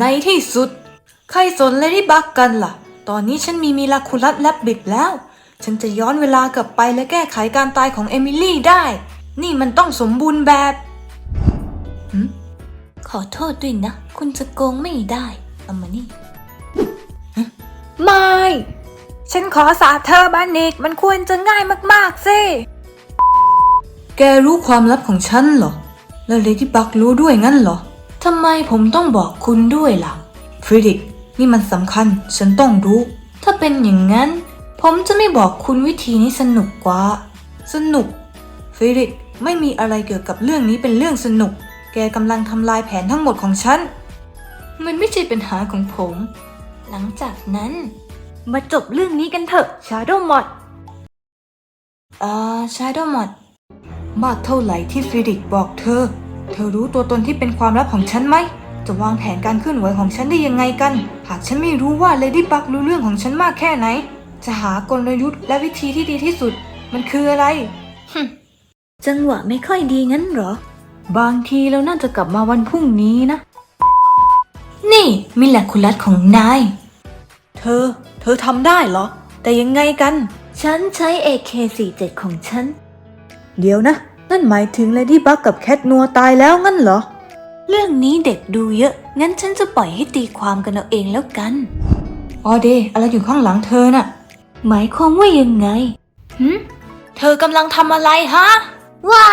ในที่สุด ใครสนเลยที่บักกันล่ะ ตอนนี้ฉันมีมิลาคูลัสแลบบิดแล้ว ฉันจะย้อนเวลากลับไปและแก้ไขการตายของเอมิลี่ได้ นี่มันต้องสมบูรณ์แบบขอโทษด้วยนะ คุณจะโกงไม่ได้เอามานี่ ฉันขอสาเธอบานิกมันควรจะง่ายมากๆสิแกรู้ความลับของฉันเหรอ แล้วเลดี้บักรู้ด้วยงั้นเหรอทำไมผมต้องบอกคุณด้วยล่ะฟริดิกนี่มันสำคัญ ฉันต้องรู้ ถ้าเป็นอย่างนั้น ผมจะไม่บอกคุณวิธีนี้สนุกกว่า สนุกฟริดิกไม่มีอะไรเกี่ยวกับเรื่องนี้เป็นเรื่องสนุก แกกำลังทำลายแผนทั้งหมดของฉัน มันไม่ใช่ปัญหาของผม หลังจากนั้น มาจบเรื่องนี้กันเถอะชาโดมอดอ่าชาโดมอดมากเท่าไหร่ที่ฟิริกบอกเธอ เธอรู้ตัวตนที่เป็นความลับของฉันไหม จะวางแผนการเคลื่อนไหวของฉันได้ยังไงกัน หากฉันไม่รู้ว่าเลดี้บักรู้เรื่องของฉันมากแค่ไหน จะหากลยุทธ์และวิธีที่ดีที่สุด มันคืออะไร จังหวะไม่ค่อยดีงั้นเหรอ บางทีเราน่าจะกลับมาวันพรุ่งนี้นะ นี่มิลลาคุลัสของนาย เธอ เธอทำได้เหรอ แต่ยังไงกัน ฉันใช้ AK47 ของฉัน เดี๋ยวนะ นั่นหมายถึงเลดี้บักกับแคทนัวตายแล้วงั้นเหรอ เรื่องนี้เด็กดูเยอะ งั้นฉันจะปล่อยให้ตีความกันเอาเองแล้วกัน ออเดย์อะไรอยู่ข้างหลังเธอน่ะ หมายความว่ายังไงหืมเธอกำลังทำอะไรฮะ ว้า